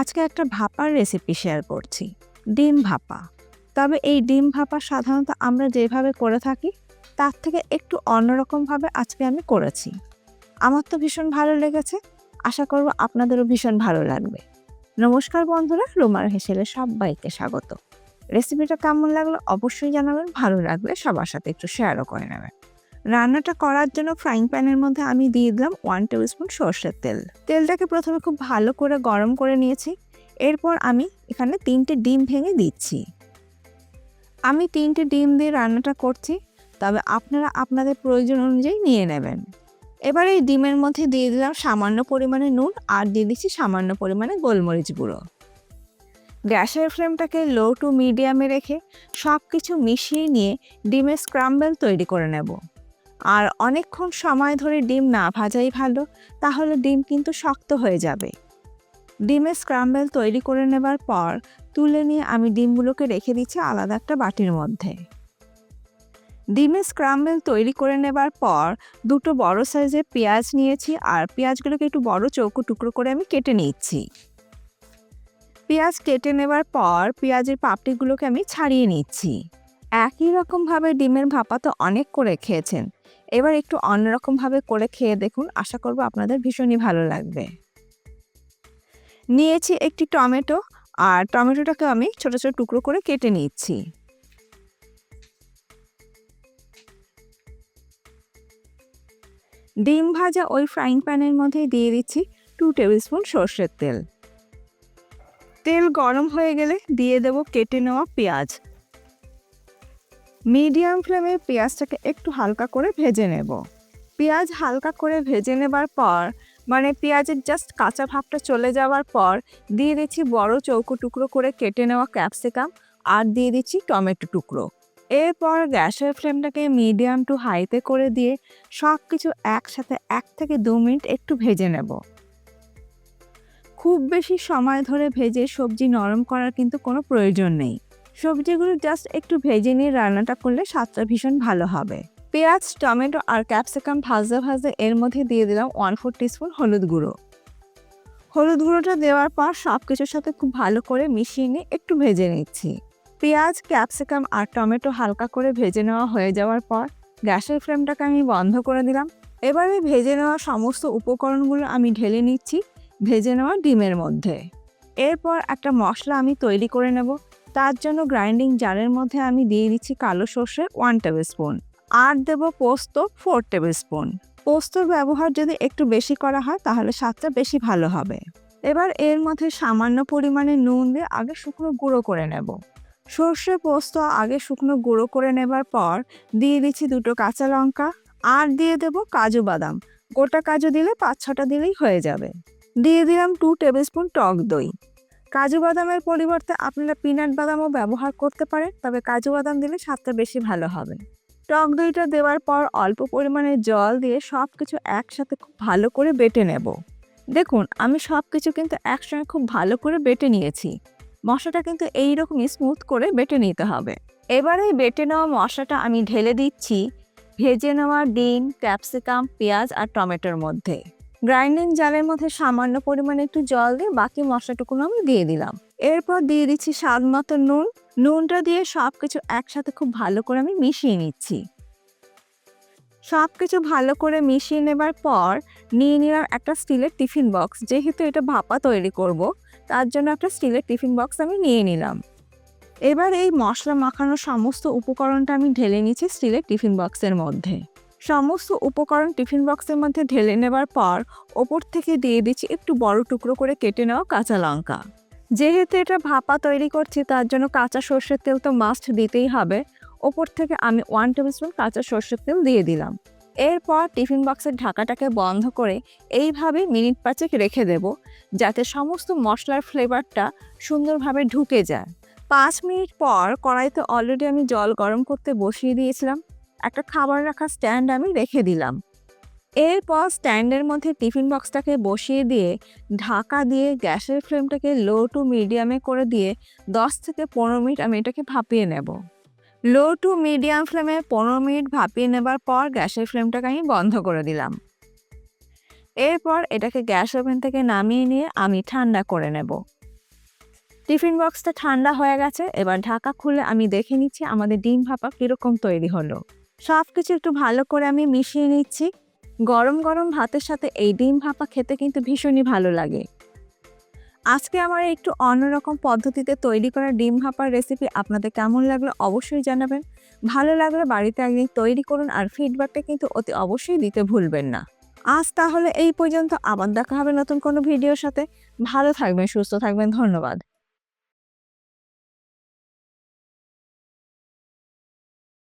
আজকে একটা ভাপার recipe share করছি, ডিম ভাপা। তবে এই ডিম ভাপা সাধারণত আমরা যেভাবে করে থাকি, তার থেকে একটু অন্যরকমভাবে আজকে আমি করেছি। আমার তো ভীষণ ভালো লেগেছে, আশা করব আপনাদেরও ভীষণ ভালো লাগবে। নমস্কার বন্ধুরা, রুমার হেসেলে সবাইকে স্বাগত। রেসিপিটা কেমন লাগল অবশ্যই জানাবেন, ভালো লাগলে সবার সাথে একটু শেয়ারও করে নেবেন। রান্নাটা করার জন্য ফ্রাইং প্যানের মধ্যে আমি দিয়ে দিলাম ওয়ান টেবিল স্পুন সর্ষের তেল। তেলটাকে প্রথমে খুব ভালো করে গরম করে নিয়েছি। এরপর আমি এখানে তিনটে ডিম ভেঙে দিচ্ছি। আমি তিনটে ডিম দিয়ে রান্নাটা করছি, তবে আপনারা আপনাদের প্রয়োজন অনুযায়ী নিয়ে নেবেন। এবার এই ডিমের মধ্যে দিয়ে দিলাম সামান্য পরিমাণে নুন আর দিয়ে দিচ্ছি সামান্য পরিমাণে গোলমরিচ গুঁড়ো। গ্যাসের ফ্লেমটাকে লো টু মিডিয়ামে রেখে সব কিছু মিশিয়ে নিয়ে ডিমের স্ক্রাম্বেল তৈরি করে নেব। আর অনেকক্ষণ সময় ধরে ডিম না ভাজাই ভালো, তাহলে ডিম কিন্তু শক্ত হয়ে যাবে। ডিমের স্ক্রাম্বেল তৈরি করে নেবার পর তুলে নিয়ে আমি ডিমগুলোকে রেখে দিচ্ছি আলাদা একটা বাটির মধ্যে। ডিমের স্ক্রাম্বেল তৈরি করে নেবার পর দুটো বড় সাইজের পেঁয়াজ নিয়েছি আর পেঁয়াজগুলোকে একটু বড় চৌকো টুকরো করে আমি কেটে নিচ্ছি। পেঁয়াজ কেটে নেবার পর পেঁয়াজের পাপড়িগুলোকে আমি ছাড়িয়ে নিচ্ছি। একই রকমভাবে ডিমের ভাপা তো অনেক করে খেয়েছেন এবার একটু অন্যরকমভাবে করে খেয়ে দেখুন। আশা করব আপনাদের ভীষণই ভালো লাগবে। নিয়েছি একটি টমেটো, আর টমেটোটাকে আমি ছোট ছোট টুকরো করে কেটে নিচ্ছি। ডিম ভাজা ওই ফ্রাইং প্যানের মধ্যে দিয়ে দিচ্ছি টু টেবিল স্পুন সর্ষের তেল। তেল গরম হয়ে গেলে দিয়ে দেব কেটে নেওয়া পেঁয়াজ। মিডিয়াম ফ্লেমে পেঁয়াজটাকে একটু হালকা করে ভেজে নেব। পেঁয়াজ হালকা করে ভেজে নেবার পর মানে পেঁয়াজের জাস্ট কাঁচা ভাবটা চলে যাওয়ার পর, দিয়ে দিচ্ছি বড় চৌকো টুকরো করে কেটে নেওয়া ক্যাপসিকাম আর দিয়ে দিচ্ছি টমেটো টুকরো। এরপর গ্যাসের ফ্লেমটাকে মিডিয়াম টু হাইতে করে দিয়ে সব কিছু একসাথে এক থেকে দু মিনিট একটু ভেজে নেব। খুব বেশি সময় ধরে ভেজে সবজি নরম করার কিন্তু কোনো প্রয়োজন নেই। সবজিগুলো জাস্ট একটু ভেজে নিয়ে রান্নাটা করলে স্বাদটা ভীষণ ভালো হবে। পেঁয়াজ, টমেটো আর ক্যাপসিকাম ভাজতে ভাজতে এর মধ্যে দিয়ে দিলাম ওয়ান ফোর টিস্পুন হলুদ গুঁড়ো। হলুদ গুঁড়োটা দেওয়ার পর সব কিছুর সাথে খুব ভালো করে মিশিয়ে নিয়ে একটু ভেজে নিচ্ছি। পেঁয়াজ, ক্যাপসিকাম আর টমেটো হালকা করে ভেজে নেওয়া হয়ে যাওয়ার পর গ্যাসের ফ্লেমটাকে আমি বন্ধ করে দিলাম। এবারে ভেজে নেওয়া সমস্ত উপকরণগুলো আমি ঢেলে নিচ্ছি, ভেজে নেওয়া ডিমের মধ্যে। এরপর একটা মশলা আমি তৈরি করে নেব। তার জন্য গ্রাইন্ডিং জারের মধ্যে আমি দিয়ে দিচ্ছি কালো সর্ষে ওয়ান টেবিল স্পুন আর দেব পোস্ত ফোর টেবিল স্পুন পোস্তর ব্যবহার যদি একটু বেশি করা হয়, তাহলে স্বাদটা বেশি ভালো হবে। এবার এর মধ্যে সামান্য পরিমাণে নুন দিয়ে আগে শুকনো গুঁড়ো করে নেব। সর্ষে পোস্ত আগে শুকনো গুঁড়ো করে নেবার পর দিয়ে দিচ্ছি দুটো কাঁচা লঙ্কা, আর দিয়ে দেব কাজু বাদাম। গোটা কাজু দিলে পাঁচ ছটা দিলেই হয়ে যাবে। দিয়ে দিলাম টু টেবিল স্পুন টক দই। কাজু বাদামের পরিবর্তে আপনারা পিনাট বাদামও ব্যবহার করতে পারেন, তবে কাজু বাদাম দিলে স্বাদটা বেশি ভালো হবে। টক দইটা দেওয়ার পর অল্প পরিমাণে জল দিয়ে সব কিছু একসাথে খুব ভালো করে বেটে নেব। দেখুন, আমি সব কিছু কিন্তু একসঙ্গে খুব ভালো করে বেটে নিয়েছি। মশলাটা কিন্তু এই এইরকমই স্মুথ করে বেটে নিতে হবে। এবার বেটে নেওয়া মশলাটা আমি ঢেলে দিচ্ছি। ভেজে নেওয়া ডিম, ক্যাপসিকাম, পেঁয়াজ আর টমেটোর মধ্যে। গ্রাইন্ডিং জালের মধ্যে সামান্য পরিমাণে একটু জল দিয়ে বাকি মশলাটুকুনো আমি দিয়ে দিলাম। এরপর দিয়ে দিচ্ছি স্বাদ মতো নুন। নুনটা দিয়ে সব কিছু একসাথে খুব ভালো করে আমি মিশিয়ে নিচ্ছি। সব কিছু ভালো করে মিশিয়ে নেবার পর নিয়ে নিলাম একটা স্টিলের টিফিন বক্স, যেহেতু এটা ভাপা তৈরি করব, তার জন্য একটা স্টিলের টিফিন বক্স আমি নিয়ে নিলাম। এবার এই মশলা মাখানোর সমস্ত উপকরণটা আমি ঢেলে নিচ্ছি স্টিলের টিফিন বক্সের মধ্যে। সমস্ত উপকরণ টিফিন বক্সের মধ্যে ঢেলে নেবার পর ওপর থেকে দিয়ে দিচ্ছি একটু বড় টুকরো করে কেটে নেওয়া কাঁচা লঙ্কা। যেহেতু এটা ভাপা তৈরি করছি, তার জন্য কাঁচা সর্ষের তেল তো মাস্ট দিতেই হবে। ওপর থেকে আমি ওয়ান টেবিল স্পুন কাঁচা সর্ষের তেল দিয়ে দিলাম। এরপর টিফিন বক্সের ঢাকাটাকে বন্ধ করে এইভাবে মিনিট পাঁচেক রেখে দেব, যাতে সমস্ত মশলার ফ্লেভারটা সুন্দরভাবে ঢুকে যায়। পাঁচ মিনিট পর কড়াইতে অলরেডি আমি জল গরম করতে বসিয়ে দিয়েছিলাম। একটা খাবার রাখা স্ট্যান্ড আমি রেখে দিলাম। এরপর স্ট্যান্ডের মধ্যে টিফিন বক্সটাকে বসিয়ে দিয়ে, ঢাকা দিয়ে গ্যাসের ফ্লেমটাকে লো টু মিডিয়ামে করে দিয়ে দশ থেকে পনেরো মিনিট আমি এটাকে ভাপিয়ে নেব। লো টু মিডিয়াম ফ্লেমে পনেরো মিনিট ভাপিয়ে নেবার পর গ্যাসের ফ্লেমটাকে আমি বন্ধ করে দিলাম। এরপর এটাকে গ্যাস ওভেন থেকে নামিয়ে নিয়ে আমি ঠান্ডা করে নেব। টিফিন বক্সটা ঠান্ডা হয়ে গেছে, এবার ঢাকা খুলে আমি দেখে নিচ্ছি আমাদের ডিম ভাপা কীরকম তৈরি হলো। সব কিছু একটু ভালো করে আমি মিশিয়ে নিচ্ছি। গরম গরম ভাতের সাথে এই ডিম ভাপা খেতে কিন্তু ভীষণই ভালো লাগে। আজকে আমার একটু অন্যরকম পদ্ধতিতে তৈরি করা ডিম ভাপার রেসিপি আপনাদের কেমন লাগল অবশ্যই জানাবেন। ভালো লাগলে বাড়িতে একদিন তৈরি করুন আর ফিডব্যাকটা কিন্তু অতি অবশ্যই দিতে ভুলবেন না। আজ তাহলে এই পর্যন্ত, আবার দেখা হবে নতুন কোনো ভিডিওর সাথে। ভালো থাকবেন, সুস্থ থাকবেন, ধন্যবাদ।